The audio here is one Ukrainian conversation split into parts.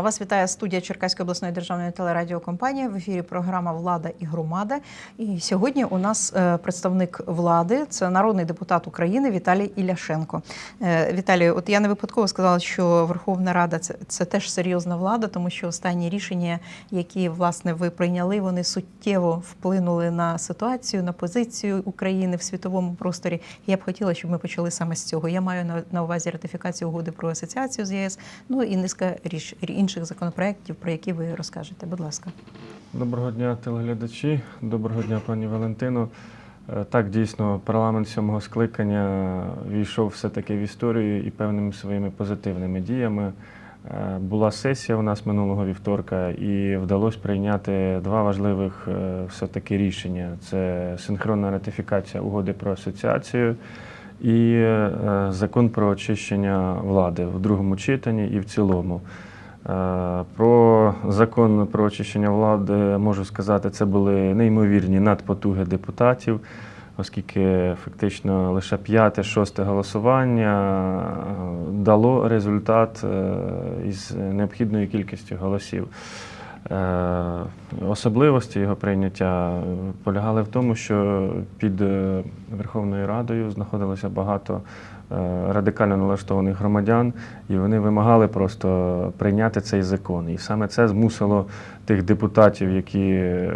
Вас вітає студія Черкаської обласної державної телерадіокомпанії. В ефірі програма Влада і громада. І сьогодні у нас е, представник влади, це народний депутат України Віталій Іляшенко. Е, Віталій, от я не випадково сказала, що Верховна Рада це, це теж серйозна влада, тому що останні рішення, які власне ви прийняли, вони суттєво вплинули на ситуацію, на позицію України в світовому просторі. Я б хотіла, щоб ми почали саме з цього. Я маю на, увазі ратифікацію угоди про асоціацію з єС, ну і низка інших законопроєктів, про які ви розкажете. Будь ласка. Доброго дня, телеглядачі. Доброго дня, пані Валентино. Е, Так, дійсно, парламент сьомого скликання війшов все-таки в історію і певними своїми позитивними діями. Е, Була сесія у нас минулого вівторка, і вдалося прийняти два важливих е, все-таки рішення: це синхронна ратифікація угоди про асоціацію і закон про очищення влади в другому читанні і в цілому. Е, Про закон про очищення влади можу сказати, це були неймовірні надпотуги депутатів, оскільки фактично лише п'яте, шосте голосування е, дало результат е, із необхідною кількістю голосів. Особливості його прийняття полягали в тому, що під Верховною Радою знаходилося багато радикально налаштованих громадян, і вони вимагали просто прийняти цей закон. І саме це змусило тих депутатів, які е,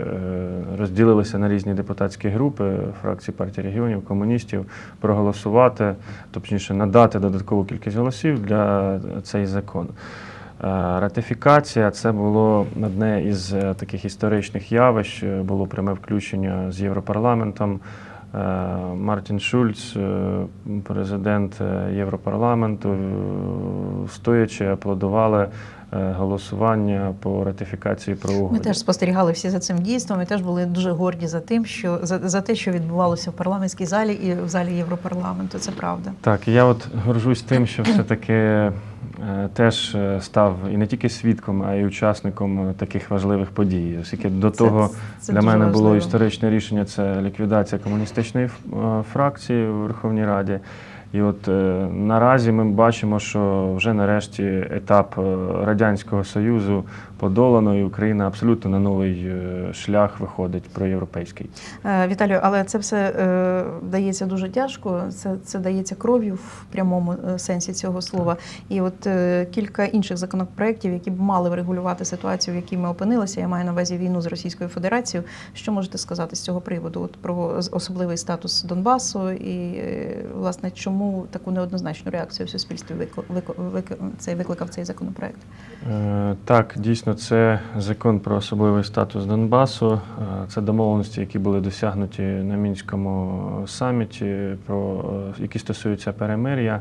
розділилися на різні депутатські групи фракції партії регіонів, комуністів, проголосувати, точніше надати додаткову кількість голосів для цей закон. Е, Ратифікація це було одне із е, таких історичних явищ. Е, Було пряме включення з Європарламентом. Е, Мартін Шульц, е, президент е, Європарламенту, стоячи аплодували голосування по ратифікації про Ми теж спостерігали всі за цим дійством. Ми теж були дуже горді за тим, що за, за те, що відбувалося в парламентській залі і в залі Європарламенту. Це правда. Так, я от горжусь тим, що все-таки е, теж е, став і не тільки свідком, а й учасником е, таких важливих подій. Оскільки до Це- того це для мене мене було історичне рішення це ліквідація комуністичної е, фракції у Верховній Раді. І от е, наразі ми бачимо, що вже нарешті етап е, Радянського Союзу подолано, і Україна абсолютно на новий е, шлях виходить проєвропейський. Е, Віталію, але це все е, дається дуже тяжко. Це, це дається кров'ю в прямому сенсі цього слова. І от кілька інших законопроєктів, які б мали врегулювати ситуацію, в якій ми опинилися. Я маю на увазі війну з Російською Федерацією. Що можете сказати з цього приводу? От про особливий статус Донбасу і власне чому таку неоднозначну реакцію в суспільстві викли- викли- вик- викликав цей законопроект? Так, дійсно, це закон про особливий статус Донбасу. Е, Це домовленості, які були досягнуті на мінському саміті, про е, які стосуються перемир'я.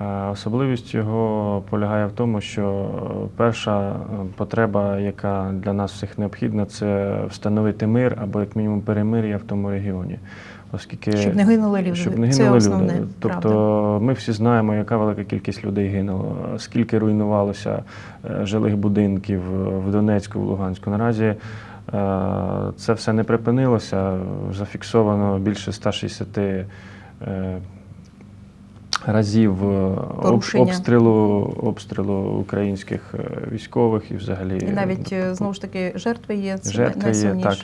Е, Особливість його полягає в тому, що перша потреба, яка для нас всіх необхідна, це встановити мир або як мінімум перемир'я в тому регіоні. Оскільки Щоб не гинули люди. щоб не Це гинули основне, люди. Тобто правда. ми всі знаємо, яка велика кількість людей гинуло, скільки руйнувалося е, жилих будинків в Донецьку, в Луганську. Наразі е, це все не припинилося. Зафіксовано більше 160 е, разів е, Порушення. обстрілу, обстрілу українських е, військових і взагалі І навіть е, знову ж таки жертви є це Жертви є, так.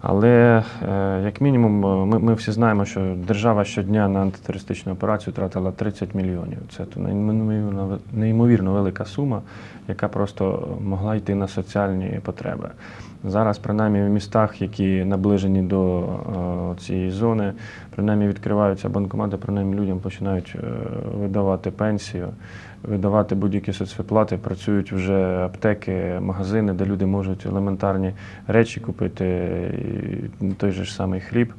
Але е, як мінімум, е, ми, ми всі знаємо, що держава щодня на антитерористичну операцію тратила 30 мільйонів. Це неймовірно, неймовірно велика сума, яка просто могла йти на соціальні потреби. Зараз, принаймні, в містах, які наближені до е, цієї зони, принаймні відкриваються банкомати, принаймні людям починають е, видавати пенсію, видавати будь-які соцвиплати. Працюють вже аптеки, магазини, де люди можуть елементарні речі купити, той же ж самий хліб.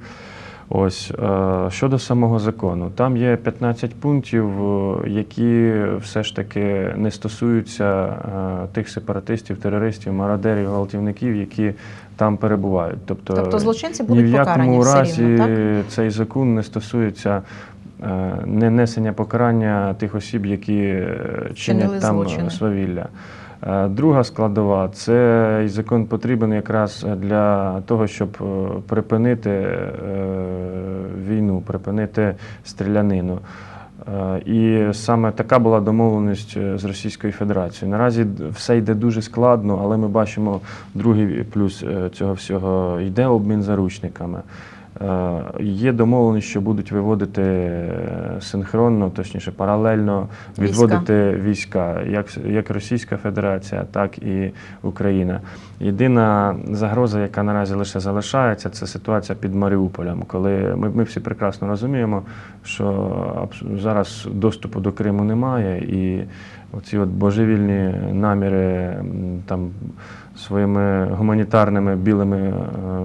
Ось е, щодо самого закону, там є 15 пунктів, е, які все ж таки не стосуються е, тих сепаратистів, терористів, мародерів, гвалтівників, які там перебувають. Тобто, Тобто злочинці ні будуть в покарані якому все разі рівно, так? цей закон не стосується е, не несення покарання тих осіб, які Чинили чинять там злочини. свавілля. Е, Друга складова це закон потрібен якраз для того, щоб е, припинити е, війну, припинити стрілянину. І саме така була домовленість з Російською Федерацією. Наразі все йде дуже складно, але ми бачимо другий плюс цього всього йде обмін заручниками. Е, Є домовленість, що будуть виводити е, синхронно, точніше паралельно відводити війська, як, як Російська Федерація, так і Україна. Єдина загроза, яка наразі лише залишається, це ситуація під Маріуполем, коли ми, ми всі прекрасно розуміємо, що зараз доступу до Криму немає, і оці от божевільні наміри там своїми гуманітарними білими е,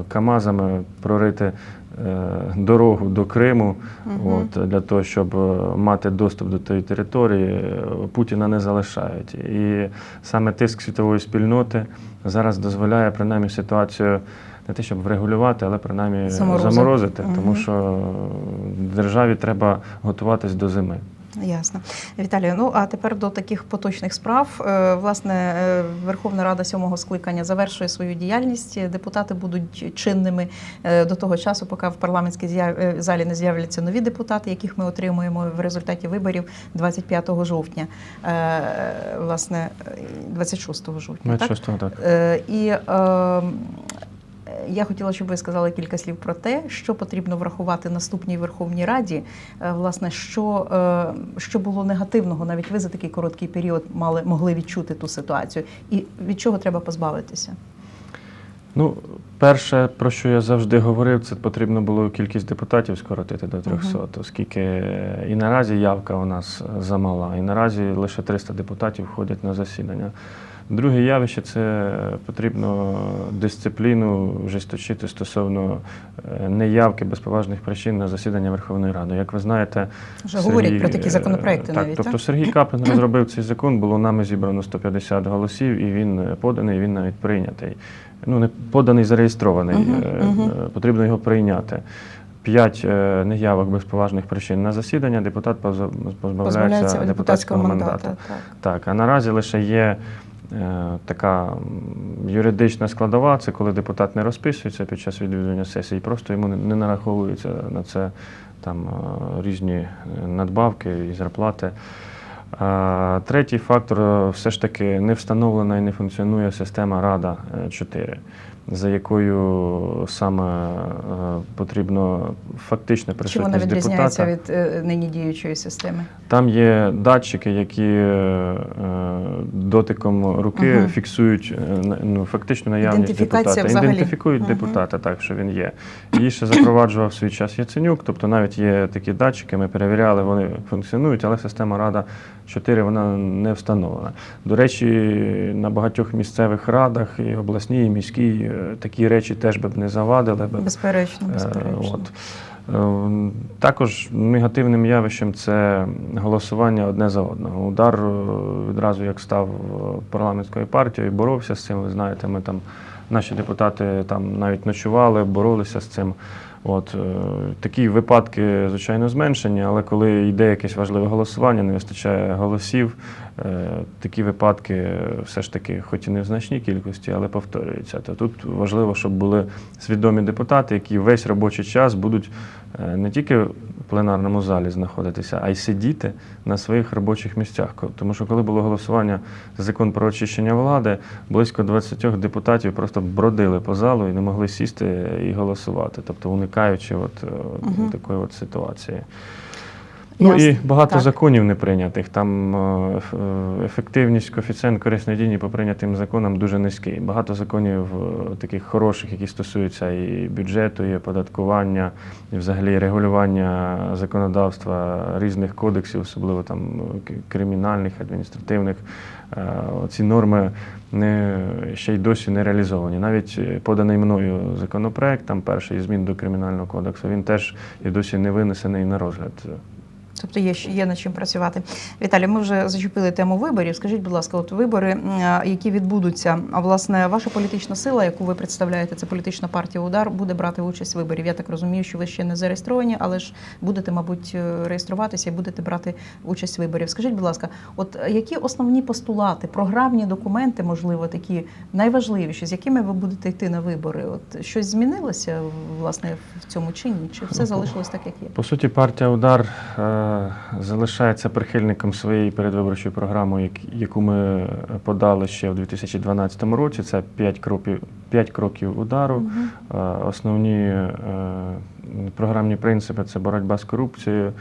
КАМАЗами прорити е, дорогу до Криму, Мгм. от, для того, щоб е, мати доступ до тієї території, Путіна не залишають. І саме тиск світової спільноти зараз дозволяє принаймні ситуацію не те, щоб врегулювати, але принаймні Заморозити. заморозити, тому що державі треба готуватись до зими. Ясно. Віталію, ну а тепер до таких поточних справ. Е, Власне, е, Верховна Рада сьомого скликання завершує свою діяльність. Депутати будуть чинними е, до того часу, поки в парламентській залі не з'являться нові депутати, яких ми отримуємо в результаті виборів 25 жовтня. Власне, е, 26 жовтня. 26 так. Е, І е, я хотіла, щоб ви сказали кілька слів про те, що потрібно врахувати наступній Верховній Раді. Е, Власне, що, е, що було негативного, навіть ви за такий короткий період мали могли відчути ту ситуацію, і від чого треба позбавитися? Ну, перше, про що я завжди говорив, це потрібно було кількість депутатів скоротити до 300, оскільки і наразі явка у нас замала, і наразі лише 300 депутатів входять на засідання. Друге явище це потрібно дисципліну жесточити стосовно е, неявки без поважних причин на засідання Верховної Ради. Як ви знаєте, Вже говорять про такі е, законопроекти так, навіть, Тобто так? Сергій Каплін розробив цей закон, було нами зібрано 150 голосів, і він е, поданий, він навіть прийнятий. Ну, не поданий, зареєстрований. Мгм. е, Потрібно його прийняти. П'ять неявок без поважних причин на засідання, депутат позбавляється депутатського мандату. мандату. Так. Так, а наразі лише є така юридична складова, це коли депутат не розписується під час відвідування сесії, просто йому не, нараховуються на це там е, різні е, надбавки і зарплати. Третій фактор е, все ж таки не встановлена і не функціонує система Рада 4, за якою саме е, потрібно фактично Чим вона відрізняється депутата. від е, нині діючої системи? Там є датчики, які е, дотиком руки Мгм. фіксують ну, фактично наявність депутата. взагалі. Ідентифікують Мгм. депутата, так що він є. Її ще запроваджував в свій час Яценюк, тобто навіть є такі датчики, ми перевіряли, вони функціонують, але система Рада 4 вона не встановлена. До речі, на багатьох місцевих радах, і обласній, і міській, такі речі теж би б не завадили. би. Безперечно, Е, безперечно. От. Е, Також негативним явищем це голосування одне за одного. Удар е, відразу як став е, парламентською партією, боровся з цим. Ви знаєте, ми там наші депутати там навіть ночували, боролися з цим. От е, такі випадки, звичайно, зменшені, але коли йде якесь важливе голосування, не вистачає голосів. е, Такі випадки все ж таки, хоч і не в значній кількості, але повторюються. То тут важливо, щоб були свідомі депутати, які весь робочий час будуть не тільки в пленарному залі знаходитися, а й сидіти на своїх робочих місцях. Тому що коли було голосування за закон про очищення влади, близько 20 депутатів просто бродили по залу і не могли сісти і голосувати, тобто уникаючи от, угу. Такої от ситуації. Ну Ясно. і багато Так. законів не прийнятих. Там е, е, ефективність, коефіцієнт корисної дії по прийнятим законам дуже низький. Багато законів е, таких хороших, які стосуються і бюджету, і оподаткування, і взагалі регулювання законодавства різних кодексів, особливо там кримінальних, адміністративних. Ці норми не, ще й досі не реалізовані. Навіть поданий мною законопроект, там перший змін до кримінального кодексу, він теж і досі не винесений на розгляд. Тобто є, ще- є над чим працювати. Віталій, ми вже зачепили тему виборів. Скажіть, будь ласка, от вибори, які відбудуться, а власне ваша політична сила, яку ви представляєте, це політична партія Удар, буде брати участь в виборів. Я так розумію, що ви ще не зареєстровані, але ж будете, мабуть, е, реєструватися і будете брати участь в виборів. Скажіть, будь ласка, от е, які основні постулати, програмні документи, можливо, такі найважливіші, з якими ви будете йти на вибори? От щось змінилося власне в цьому чині? Чи все залишилось так, як є? По суті, партія Удар е, е, залишається прихильником своєї передвиборчої програми, яку ми подали ще в 2012 році. Це 5 кроків, 5 кроків удару. Е, Основні е, програмні принципи це боротьба з корупцією,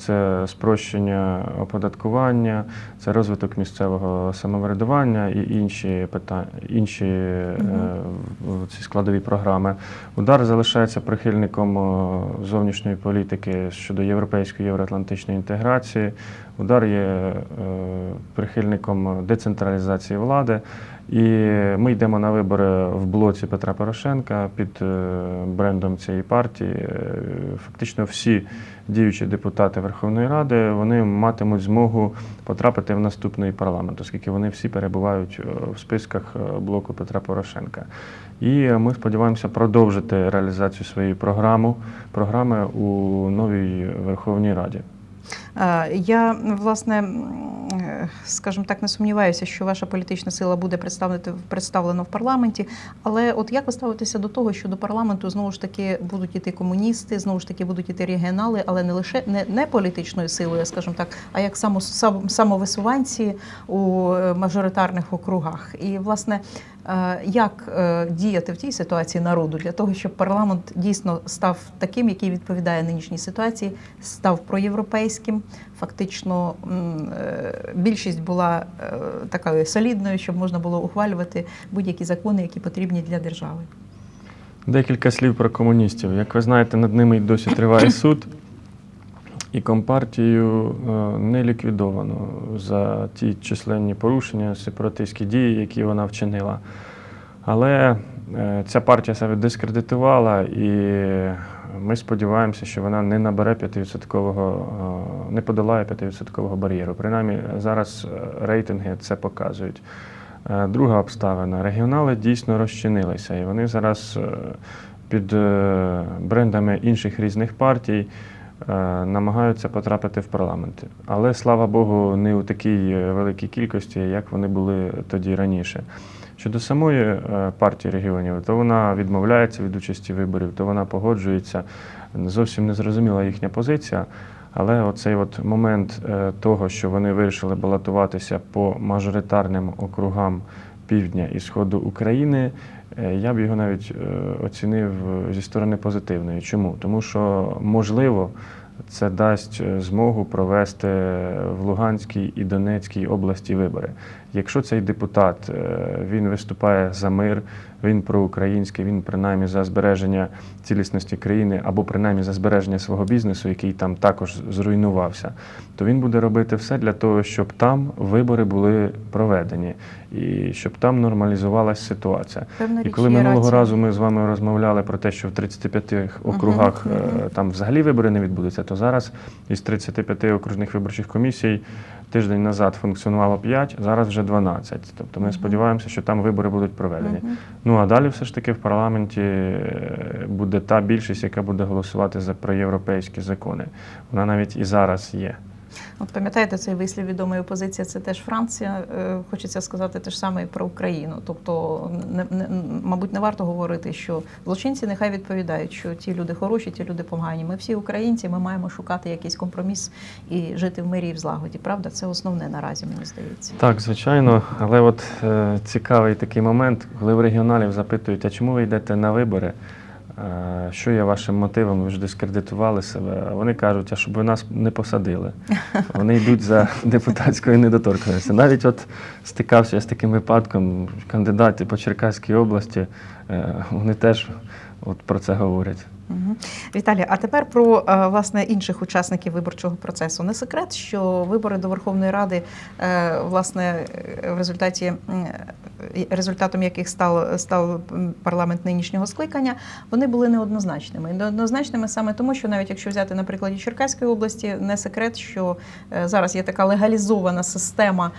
це спрощення оподаткування, це розвиток місцевого самоврядування і інші питання, інші е, ці складові програми. Удар залишається прихильником е, зовнішньої політики щодо європейської євроатлантичної інтеграції. Удар є е, прихильником децентралізації влади. І ми йдемо на вибори в блоці Петра Порошенка під е, брендом цієї партії. Е, Фактично всі діючі депутати Верховної Ради вони матимуть змогу потрапити в наступний парламент, оскільки вони всі перебувають е, в списках блоку Петра Порошенка. І ми сподіваємося продовжити реалізацію своєї програми, програми у новій Верховній Раді. Я власне, е, скажімо так, не сумніваюся, що ваша політична сила буде представлена представлена в парламенті. Але от як ви ставитеся до того, що до парламенту знову ж таки будуть іти комуністи, знову ж таки будуть іти регіонали, але не лише не, не політичною силою, скажімо так, а як само, сам- самовисуванці у е, мажоритарних округах. І власне. Е, Як е, діяти в тій ситуації народу для того, щоб парламент дійсно став таким, який відповідає нинішній ситуації, став проєвропейським. Фактично е, більшість була такою солідною, щоб можна було ухвалювати будь-які закони, які потрібні для держави. Декілька слів про комуністів. Як ви знаєте, над ними й досі триває суд, і компартію е, не ліквідовано за ті численні порушення, сепаратистські дії, які вона вчинила. Але е, ця партія себе дискредитувала, і ми сподіваємося, що вона не набере 5%, е, не подолає 5% бар'єру. Принаймні, зараз рейтинги це показують. Друга обставина. Регіонали дійсно розчинилися, і вони зараз під брендами інших різних партій намагаються потрапити в парламент. Але слава Богу, не у такій е, великій кількості, як вони були тоді раніше. Щодо самої е, партії регіонів, то вона відмовляється від участі виборів, то вона погоджується. Зовсім не зрозуміла їхня позиція. Але оцей от момент е, того, що вони вирішили балотуватися по мажоритарним округам півдня і сходу України, е, я б його навіть е, оцінив е, зі сторони позитивної. Чому? Тому що можливо. Це дасть змогу провести в Луганській і Донецькій області вибори. Якщо цей депутат е, він виступає за мир, він проукраїнський, він принаймні за збереження цілісності країни або принаймні за збереження свого бізнесу, який там також зруйнувався, то він буде робити все для того, щоб там вибори були проведені і щоб там нормалізувалася ситуація. Певна І коли минулого рація. разу ми з вами розмовляли про те, що в 35 округах Мгм, е, там взагалі вибори не відбудуться, то зараз із 35 окружних виборчих комісій тиждень назад функціонувало 5, зараз вже 12. Тобто ми сподіваємося, що там вибори будуть проведені. Мгм. Ну а далі все ж таки в парламенті е, буде та більшість, яка буде голосувати за проєвропейські закони. Вона навіть і зараз є. От пам'ятаєте цей вислів відомої опозиція, це теж Франція. Е, Хочеться сказати те ж саме і про Україну. Тобто, не, не, мабуть, не варто говорити, що злочинці нехай відповідають, що ті люди хороші, ті люди погані. Ми всі українці, ми маємо шукати якийсь компроміс і жити в мирі і в злагоді. Правда, це основне наразі, мені здається. Так, звичайно, але от е, цікавий такий момент, коли в регіоналів запитують, а чому ви йдете на вибори? Е, що є вашим мотивом? Ви ж дискредитували себе. А вони кажуть, а щоб ви нас не посадили. Вони йдуть за депутатською недоторканістю. Навіть от стикався я з таким випадком, кандидати по Черкаській області, е, вони теж от про це говорять. Віталій, а тепер про е, власне інших учасників виборчого процесу. Не секрет, що вибори до Верховної Ради, е, власне, в результаті результатом яких став, став парламент нинішнього скликання, вони були неоднозначними. Неоднозначними саме тому, що навіть якщо взяти на прикладі Черкаської області, не секрет, що е, зараз є така легалізована система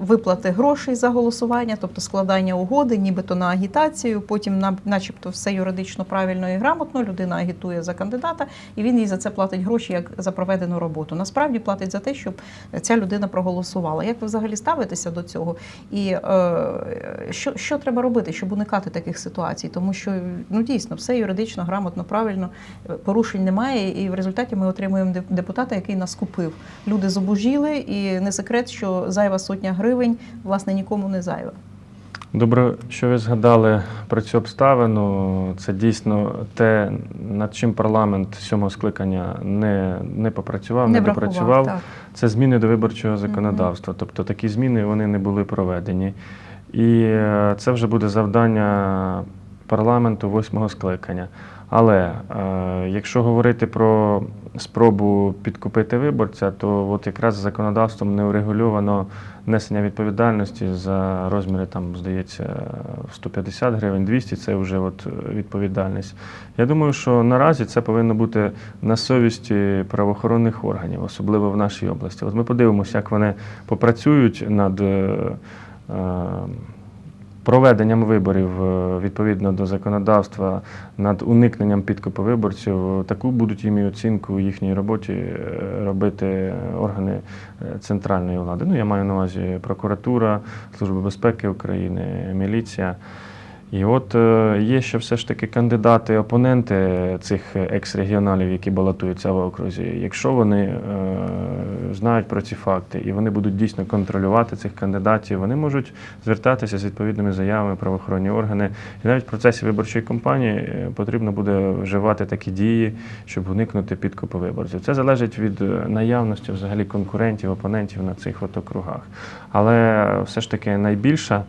виплати грошей за голосування, тобто складання угоди, нібито на агітацію, потім на, начебто все юридично правильно і грамотно. Людина агітує за кандидата, і він їй за це платить гроші як за проведену роботу. Насправді платить за те, щоб ця людина проголосувала. Як ви взагалі ставитеся до цього? І е, що, що треба робити, щоб уникати таких ситуацій? Тому що ну дійсно все юридично, грамотно, правильно, е, порушень немає, і в результаті ми отримуємо депутата, який нас купив. Люди зубожіли, і не секрет, що зайва сотня гривень власне нікому не зайва. Добре, що ви згадали про цю обставину. Це дійсно те, над чим парламент сьомого скликання не, не попрацював, не, врахував, допрацював. так. Це зміни до виборчого законодавства. Тобто такі зміни вони не були проведені. І е, це вже буде завдання парламенту восьмого скликання. Але е, якщо говорити про спробу підкупити виборця, то от якраз законодавством не урегульовано несення відповідальності за розміри, там, здається, 150 гривень, 200 це вже от е, відповідальність. Я думаю, що наразі це повинно бути на совісті правоохоронних органів, особливо в нашій області. От ми подивимося, як вони попрацюють над е, е, проведенням виборів е, відповідно до законодавства, над уникненням підкупу виборців. Таку будуть їм і оцінку їхній роботі е, робити органи е, центральної влади. Ну, я маю на увазі прокуратура, Служба безпеки України, міліція. І от е, є ще все ж таки кандидати, опоненти цих екс-регіоналів, які балотуються в окрузі. Якщо вони е, знають про ці факти і вони будуть дійсно контролювати цих кандидатів, вони можуть звертатися з відповідними заявами правоохоронні органи. І навіть в процесі виборчої кампанії е, потрібно буде вживати такі дії, щоб уникнути підкупу виборців. Це залежить від наявності взагалі конкурентів, опонентів на цих от округах. Але все ж таки найбільша.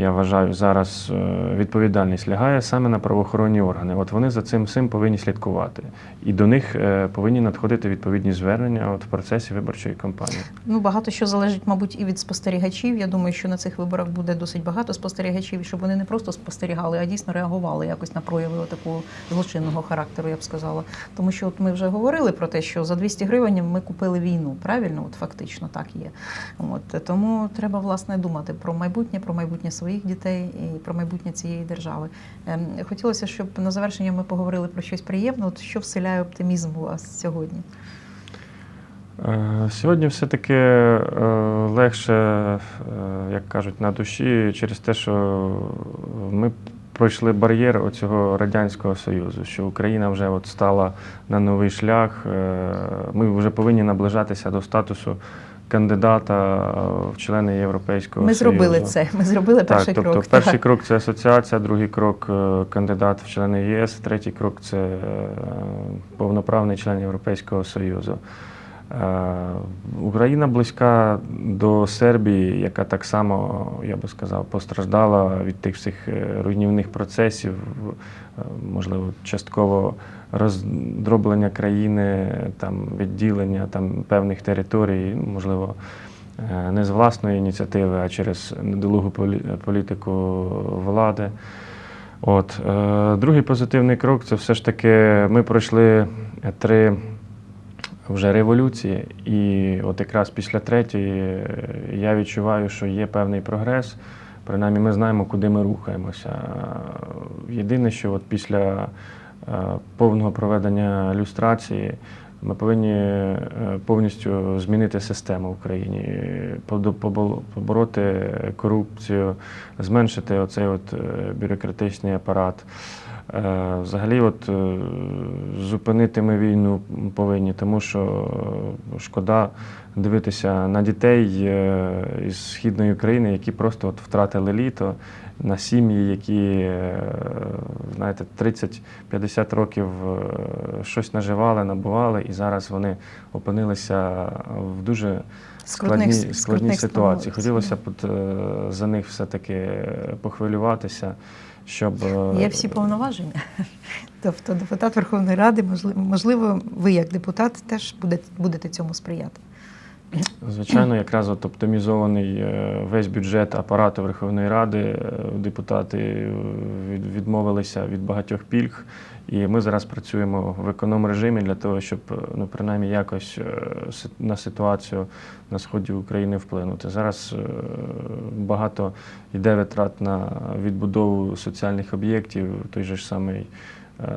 Я вважаю, зараз е, відповідальність лягає саме на правоохоронні органи. От вони за цим всім повинні слідкувати. І до них е, повинні надходити відповідні звернення от в процесі виборчої кампанії. Ну, багато що залежить, мабуть, і від спостерігачів. Я думаю, що на цих виборах буде досить багато спостерігачів, щоб вони не просто спостерігали, а дійсно реагували якось на прояви такого злочинного характеру, я б сказала. Тому що от ми вже говорили про те, що за 200 гривень ми купили війну. Правильно, от фактично так є. От тому треба власне думати про майбутнє, про майбутнє своїх дітей і про майбутнє цієї держави. Ем, Хотілося, щоб на завершення ми поговорили про щось приємне. От що вселяє оптимізм у вас сьогодні? Е, Сьогодні все-таки е, легше, е, як кажуть, на душі через те, що ми пройшли бар'єр оцього Радянського Союзу, що Україна вже от стала на новий шлях. Ми вже повинні наближатися до статусу кандидата в члени Європейського Ми Союзу. зробили це. Ми зробили Так, перший тобто крок. перший так. крок це асоціація, другий крок е, кандидат в члени ЄС, третій крок це е, повноправний член Європейського Союзу. Е, Україна близька до Сербії, яка так само, я би сказав, постраждала від тих всіх е, руйнівних процесів, е, можливо, частково роздроблення країни, там, відділення там, певних територій, можливо, не з власної ініціативи, а через недолугу політику влади. От. Другий позитивний крок це все ж таки ми пройшли три вже революції, і от якраз після третьої е, я відчуваю, що є певний прогрес. Принаймні ми знаємо, куди ми рухаємося. Єдине, що от після е, повного проведення люстрації ми повинні е, повністю змінити систему в країні, подо- побо- побороти корупцію, зменшити оцей от бюрократичний апарат. Е, Взагалі, от е, зупинити ми війну повинні, тому що шкода дивитися на дітей е, із східної України, які просто от втратили літо, на сім'ї, які знаєте, 30-50 років щось наживали, набували, і зараз вони опинилися в дуже складній, складній скрутних ситуації. Хотілося б от, за них все-таки похвилюватися, щоб е, Є всі повноваження. Тобто депутат Верховної Ради, можливо, ви як депутат теж будете, цьому сприяти. Звичайно, якраз от оптимізований е, весь бюджет апарату Верховної Ради. е, Депутати е, відмовилися від багатьох пільг, і ми зараз працюємо в економ режимі для того, щоб е, ну принаймні якось е, на ситуацію на сході України вплинути. Зараз е, багато йде витрат на відбудову соціальних об'єктів, той же ж самий.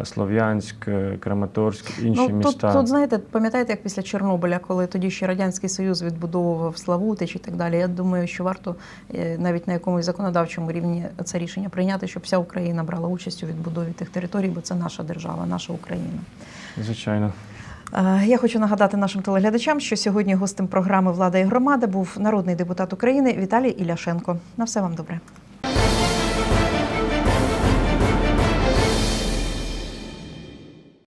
Е, Слов'янськ, е, Краматорськ, інші ну, тут, міста. тут, знаєте, пам'ятаєте, як після Чорнобиля, коли тоді ще Радянський Союз відбудовував Славутич і так далі. Я думаю, що варто е, навіть на якомусь законодавчому рівні це рішення прийняти, щоб вся Україна брала участь у відбудові тих територій, бо це наша держава, наша Україна. Звичайно. Я хочу нагадати нашим телеглядачам, що сьогодні гостем програми Влада і громада був народний депутат України Віталій Іляшенко. На все вам добре.